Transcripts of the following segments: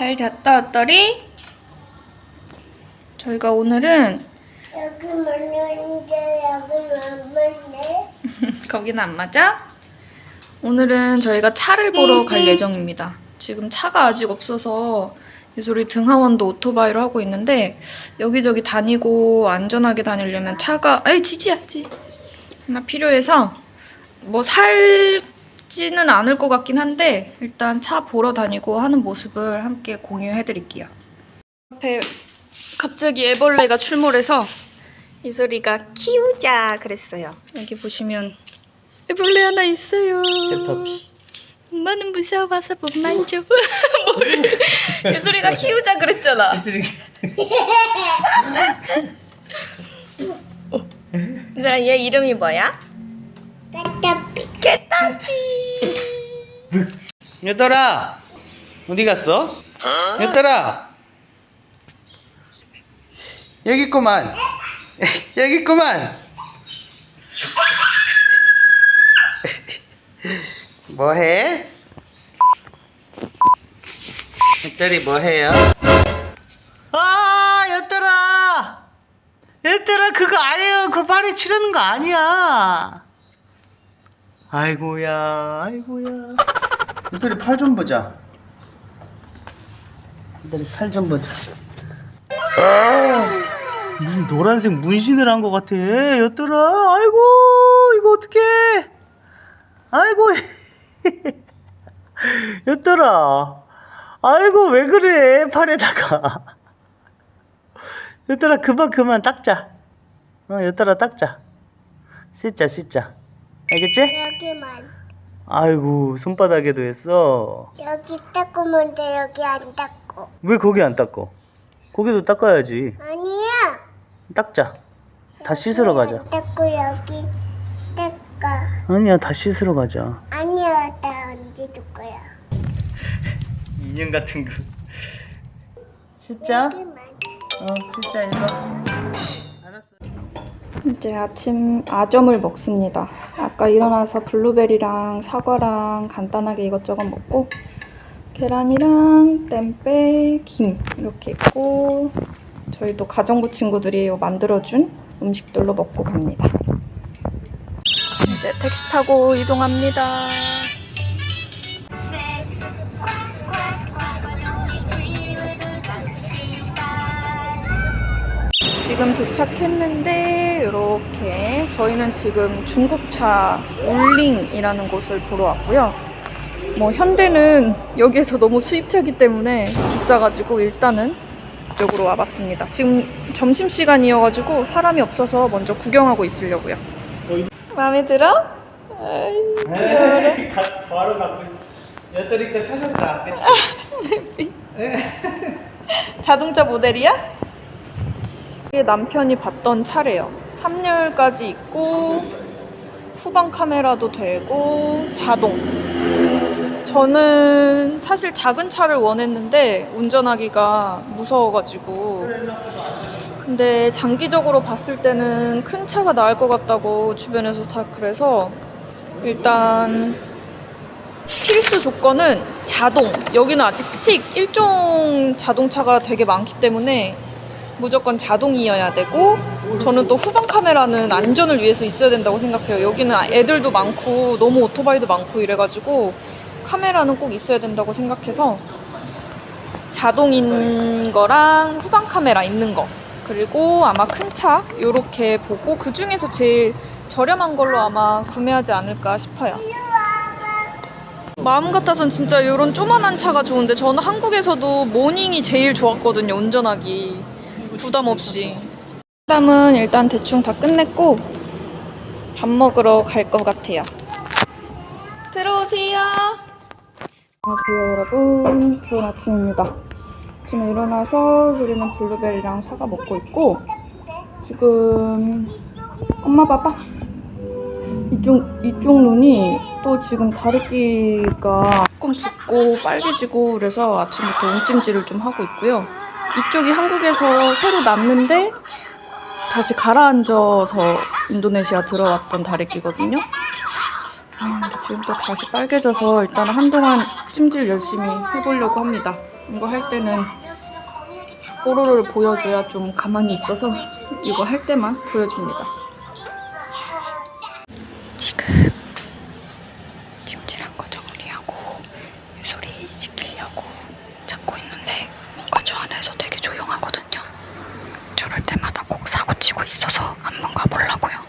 잘 잤다 왔더리? 저희가 오늘은 여기 맞는데 여기 안 맞네. 거기는 안 맞아? 오늘은 저희가 차를 보러 갈 예정입니다. 지금 차가 아직 없어서 이 소리 등하원도 오토바이로 하고 있는데 여기저기 다니고 안전하게 다니려면 차가 에이 지지야 지 하나 필요해서 뭐 살 지는 않을 것 같긴 한데 일단 차 보러 다니고 하는 모습을 함께 공유해 드릴게요. 앞에 갑자기 애벌레가 출몰해서 이소리가 키우자 그랬어요. 여기 보시면 애벌레 하나 있어요. 탭터피. 엄마는 무서워서 못 만져. 뭘? 이소리가 키우자 그랬잖아. 얘 이름이 뭐야? 까따삐. 개따피. 얘들아 어디 갔어? 얘들아 여기 있구만 여기 있구만 뭐해? 얘들이 뭐해요? 아 얘들아 얘들아 그거 아니에요 그 발이 치르는 거 아니야 아이고야 아이고야. 얘들이 팔 좀 보자. 얘들이 팔 좀 보자. 아, 무슨 노란색 문신을 한 것 같아 얘들아. 아이고 이거 어떡해. 아이고. 얘들아. 아이고 왜 그래 팔에다가. 얘들아 그만 그만 닦자. 어 얘들아 닦자. 씻자 씻자 알겠지? 여기만. 아이고 손바닥에도 했어 여기 닦으면 돼. 여기 안 닦고. 왜 거기 안 닦어? 거기도 닦아야지 아니야. 닦자 다 씻으러 가자 안 닦고 여기 닦아. 아니야 다 씻으러 가자 아니야. 나 언제 줄 거야. 인형 같은 거 씻자 여기만. 어 씻자 일로 이제 아침 아점을 먹습니다. 아까 일어나서 블루베리랑 사과랑 간단하게 이것저것 먹고 계란이랑 땜빼, 김 이렇게 있고 저희도 가정부 친구들이 만들어준 음식들로 먹고 갑니다. 이제 택시 타고 이동합니다. 지금 도착했는데 이렇게 저희는 지금 중국차 울링이라는 곳을 보러 왔고요. 뭐 현대는 여기에서 너무 수입차기 때문에 비싸가지고 일단은 이쪽으로 와봤습니다. 지금 점심 시간이어가지고 사람이 없어서 먼저 구경하고 있으려고요. 마음에 들어? 아이, 귀여워라. 바로 갖고 여드리까 찾았다 그치? 자동차 모델이야? 이게 남편이 봤던 차래요. 3열까지 있고 후방 카메라도 되고 자동. 저는 사실 작은 차를 원했는데 운전하기가 무서워가지고 근데 장기적으로 봤을 때는 큰 차가 나을 것 같다고 주변에서 다 그래서 일단 필수 조건은 자동. 여기는 아직 스틱 일종 자동차가 되게 많기 때문에 무조건 자동이어야 되고 저는 또 후방 카메라는 안전을 위해서 있어야 된다고 생각해요. 여기는 애들도 많고 너무 오토바이도 많고 이래가지고 카메라는 꼭 있어야 된다고 생각해서 자동인 거랑 후방 카메라 있는 거 그리고 아마 큰차 요렇게 보고 그 중에서 제일 저렴한 걸로 아마 구매하지 않을까 싶어요. 마음 같아선 진짜 이런 조만한 차가 좋은데 저는 한국에서도 모닝이 제일 좋았거든요 운전하기 부담 없이 부담은 일단 대충 다 끝냈고 밥 먹으러 갈 것 같아요. 들어오세요. 안녕하세요 여러분. 좋은 아침입니다. 지금 일어나서 우리는 블루베리랑 사과 먹고 있고 지금 엄마 봐봐 이쪽 이쪽 눈이 또 지금 다래끼가 조금 붓고 빨개지고 그래서 아침부터 움찜질을 좀 하고 있고요. 이쪽이 한국에서 새로 났는데 다시 가라앉아서 인도네시아 들어왔던 다래끼거든요. 아, 지금 또 다시 빨개져서 일단 한동안 찜질 열심히 해보려고 합니다. 이거 할 때는 뽀로로를 보여줘야 좀 가만히 있어서 이거 할 때만 보여줍니다. 지금 찜질한 거 정리하고 유소리 시키려고 찾고 있는데 뭔가 저 안에서 되게 조용하거든요. 저럴 때마다 꼭 사고 치고 있어서 한번 가보려고요.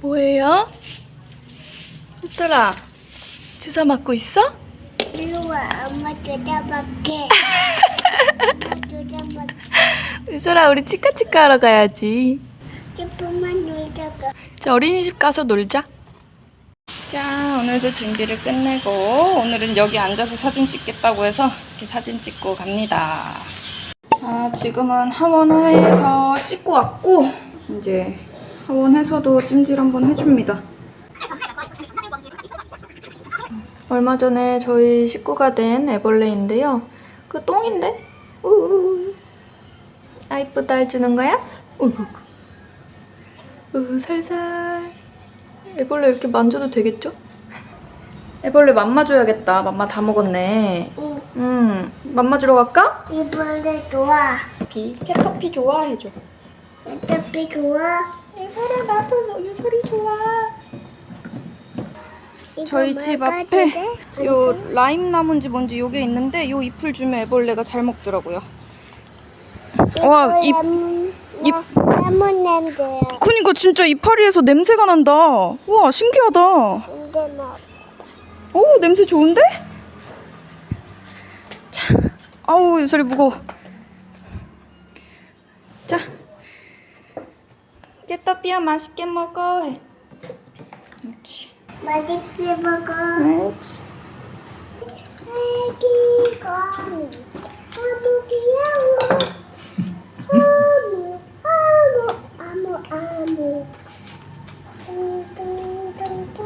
뭐예요? 호들아 주사 맞고 있어? 일로 와, 엄마 조잡할게. 엄마 조잡할게. 유솔아 우리 치카치카 하러 가야지. 조금만 놀다가. 자 어린이집 가서 놀자. 자 오늘도 준비를 끝내고 오늘은 여기 앉아서 사진 찍겠다고 해서 이렇게 사진 찍고 갑니다. 자 지금은 하원하에서 씻고 왔고 이제 하원에서도 찜질 한번 해줍니다. 얼마 전에 저희 식구가 된 애벌레인데요. 그 똥인데? 우우. 아 이쁘다 해주는 거야? 어이구. 으, 살살. 애벌레 이렇게 만져도 되겠죠? 애벌레 맘마 줘야겠다. 맘마 다 먹었네. 응, 음, 맘마 주러 갈까? 이번에 좋아. 비 캐터피 좋아해줘. 어차피 좋아. 유설아 나도 유설이 좋아. 저희 집 뭐가 앞에 돼? 요 라임 나무인지 뭔지 요게 있는데 요 잎을 주면 애벌레가 잘 먹더라고요. 와, 잎- 잎- 뭐, 레몬 냄새야. 그니까 진짜 이파리에서 냄새가 난다. 와 신기하다. 근데 뭐, 오 냄새 좋은데? 자, 아우 유설이 무거워. 자, 깨떡비야 맛있게 먹어. 그렇지. 맛있게 먹어. 그렇지. 아기 거미 너무 귀여워 어무 어무 아무 아무 둥둥둥둥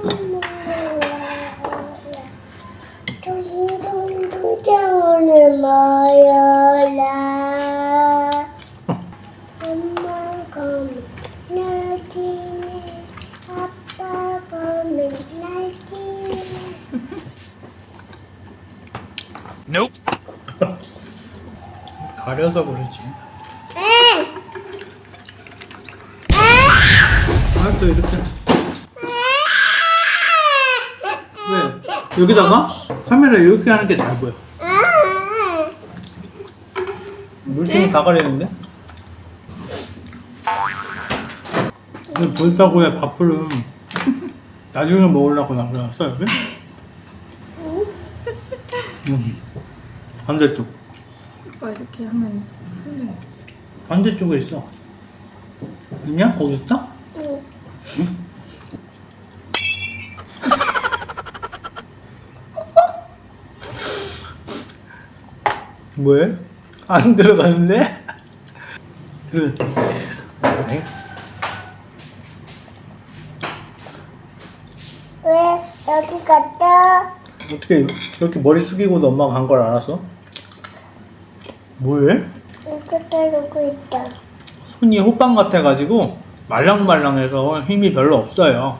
둥둥둥 자원을 모여라 엄마 거미 날뛰네 아빠 거미 날뛰네 가려서 그러지. 알았어 이렇게. 왜? 여기다가 카메라 이렇게 하는 게 잘 보여. 물통이 다 가리는데? 이 불사고에 밥풀은 나중에 먹으려고 남겨놨어 여기? 음. 반대쪽 오빠 이렇게 하면 반대쪽에 있어 있냐? 거기 있어? 응. 뭐해? 안 들어가는데? 그 네? 왜 여기 갔다? 어떻게 이렇게 머리 숙이고도 엄마가 간 걸 알았어? 뭐해? 이거 따르고 있다. 손이 호빵 같아가지고 말랑말랑해서 힘이 별로 없어요.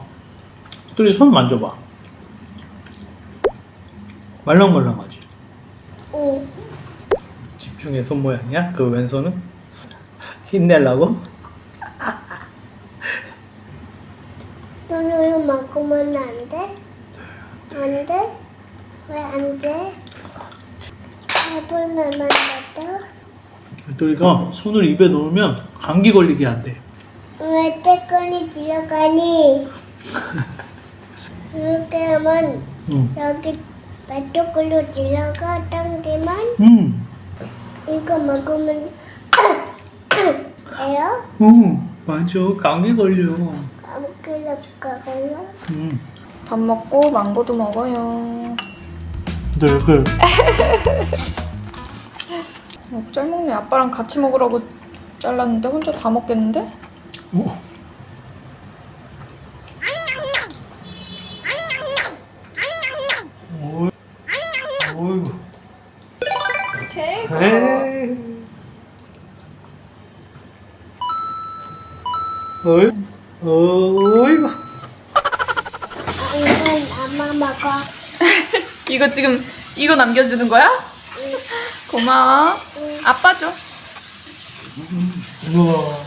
둘이 손 만져봐. 말랑말랑하지? 응. 집중의 손 모양이야? 그 왼손은? 힘내려고? 너는 먹으면 안 돼? 안 돼? 왜 안 돼? 해볼만 한다. 둘이가 손을 입에 넣으면 감기 걸리게 한대. 왜 때까지 들어가니? 이렇게 하면 응. 여기 배쪽으로 들어가 당기만 응. 이거 먹으면 돼요? 응. 맞아. 감기 걸려. 감기를 걸려? 응. 밥 먹고 망고도 먹어요. 너 이렇게 어, 잘 먹네. 아빠랑 같이 먹으라고 잘랐는데 혼자 다 먹겠는데? 어? 어이, 어이구. 에이. 어이, 어이구. 이건 엄마 먹어. 이거 지금 이거 남겨주는 거야? 고마워. 아빠 줘. 우와.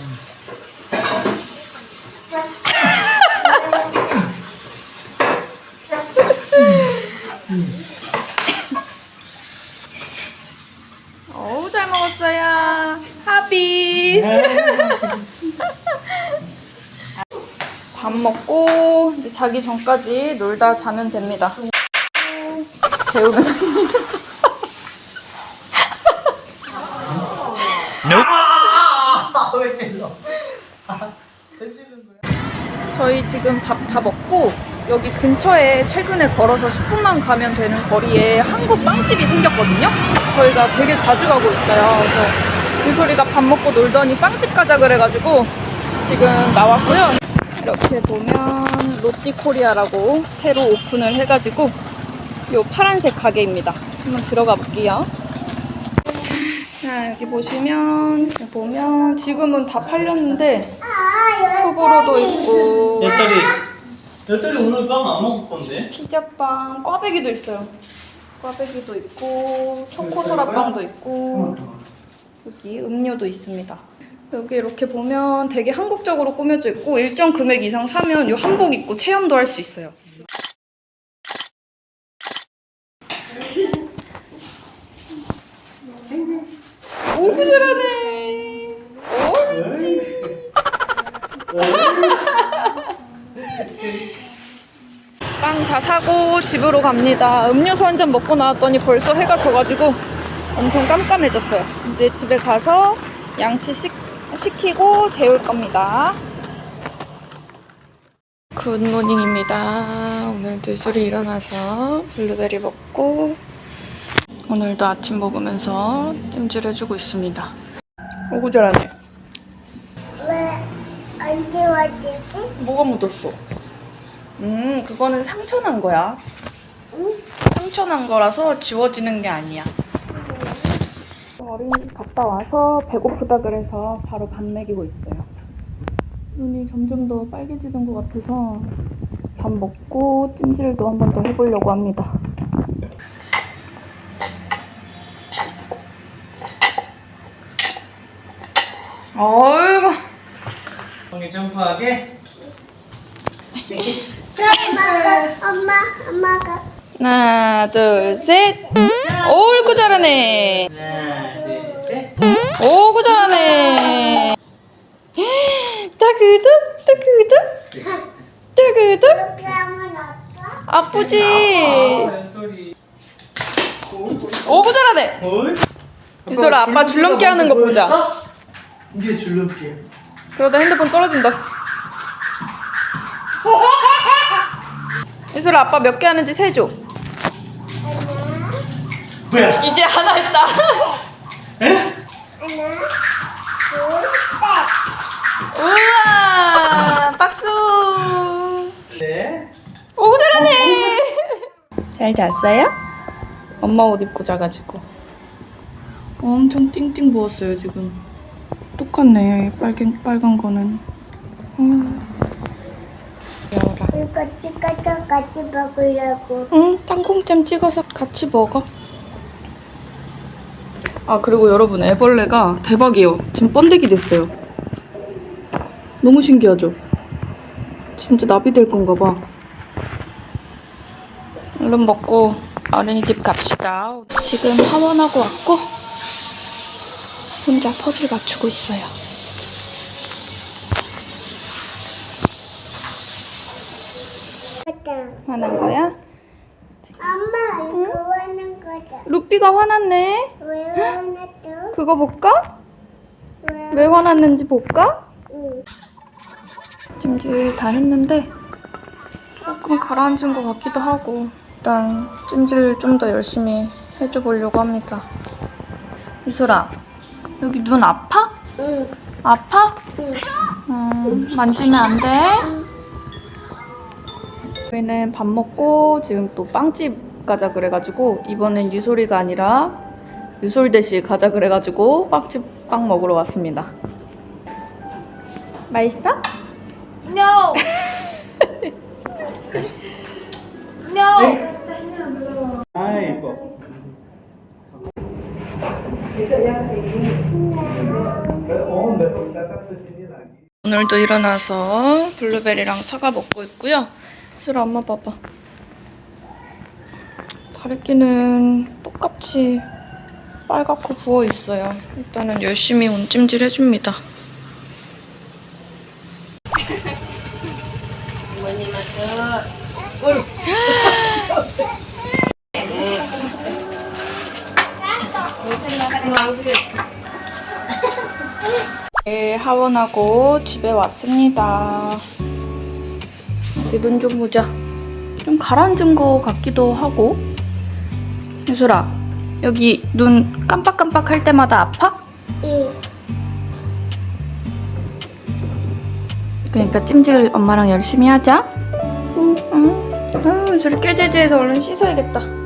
어우 잘 먹었어요. 하비스. 밥 먹고 이제 자기 전까지 놀다 자면 됩니다. 재우면 됩니다. 아, 왜 찔러? 아, 왜? 저희 지금 밥 여기 근처에 최근에 걸어서 10분만 가면 되는 거리에 한국 빵집이 생겼거든요. 저희가 되게 자주 가고 있어요. 그래서 그 소리가 밥 먹고 놀더니 빵집 가자 그래가지고 지금 나왔고요. 이렇게 보면 롯띠코리아라고 새로 오픈을 해가지고 요 파란색 가게입니다. 한번 들어가 볼게요. 자 여기 보시면 지금 보면 지금은 다 팔렸는데 아, 소보로도 있고 여따리 오늘 빵 안 먹을 건데? 피자빵, 꽈배기도 있어요. 꽈배기도 있고 초코 소라빵도 있고 여기 음료도 있습니다. 여기 이렇게 보면 되게 한국적으로 꾸며져 있고 일정 금액 이상 사면 요 한복 입고 체험도 할 수 있어요. 오구 잘하네. 옳지. 빵 다 사고 집으로 갑니다. 음료수 한 잔 먹고 나왔더니 벌써 해가 져가지고 엄청 깜깜해졌어요. 이제 집에 가서 양치 시, 시키고 재울 겁니다. 굿모닝입니다. 오늘도 술이 일어나서 블루베리 먹고 오늘도 아침 먹으면서 찜질 해주고 있습니다. 오구 잘하네. 왜 언제 왔지? 뭐가 묻었어? 음, 그거는 상처 난 거야. 응? 상처 난 거라서 지워지는 게 아니야. 어린이집 갔다 와서 배고프다 그래서 바로 밥 먹이고 있어요. 눈이 점점 더 빨개지는 것 같아서 밥 먹고 찜질도 한 번 더 해보려고 합니다. 어이구. 빵에 점프하게? 엄마 엄마가 하나, 둘, 셋. 옳고 잘하네. 하나, 둘, 셋. 오 구 잘하네. 따그득 따그득 따그득 이렇게 하면 어떨까? 아프지. 오 구 잘하네. 뭘? 유솔아, 아빠 줄넘기 하는 거 보자. 이게 줄넘기. 그러다 핸드폰 떨어진다. 유솔아 아빠 몇 개 하는지 세줘. 뭐야? 이제 하나 했다. 에? 하나 둘셋 우와 박수. 네. 오구 잘하네. 잘 잤어요? 엄마 옷 입고 자가지고. 엄청 띵띵 부었어요 지금. 똑같네 빨간 빨간 거는. 음. 이거 찍어서 같이 먹으려고 응, 땅콩잼 찍어서 같이 먹어. 아, 그리고 여러분, 애벌레가 대박이에요. 지금 번데기 됐어요. 너무 신기하죠? 진짜 나비 될 건가 봐. 얼른 먹고 어린이집 갑시다. 지금 하원하고 왔고, 혼자 퍼즐 맞추고 있어요. 루피가 화났네. 왜 화났어? 그거 볼까? 왜? 왜 화났는지 볼까? 응. 찜질 다 했는데 조금 가라앉은 것 같기도 하고 일단 찜질 좀 더 열심히 해줘 보려고 합니다. 이소라 여기 눈 아파? 응. 아파? 응. 음, 만지면 안 돼. 저희는 밥 먹고 지금 또 빵집 가자 그래가지고 이번엔 유솔이가 아니라 유솔 대시 가자 그래가지고 빵집 빵 먹으러 왔습니다. 맛있어? No. no. 아 이뻐. 오늘도 일어나서 블루베리랑 사과 먹고 있고요. 수라 엄마 봐봐. 다래끼는 똑같이 빨갛고 부어 있어요. 일단은 열심히 온찜질 해줍니다. 네, 하원하고 집에 왔습니다. 눈좀 보자. 좀 가라앉은 거 같기도 하고. 예술아, 여기 눈 깜빡깜빡 할 때마다 아파? 응. 그러니까 찜질 엄마랑 열심히 하자. 응. 응. 아유, 예술이 깨제제해서 얼른 씻어야겠다.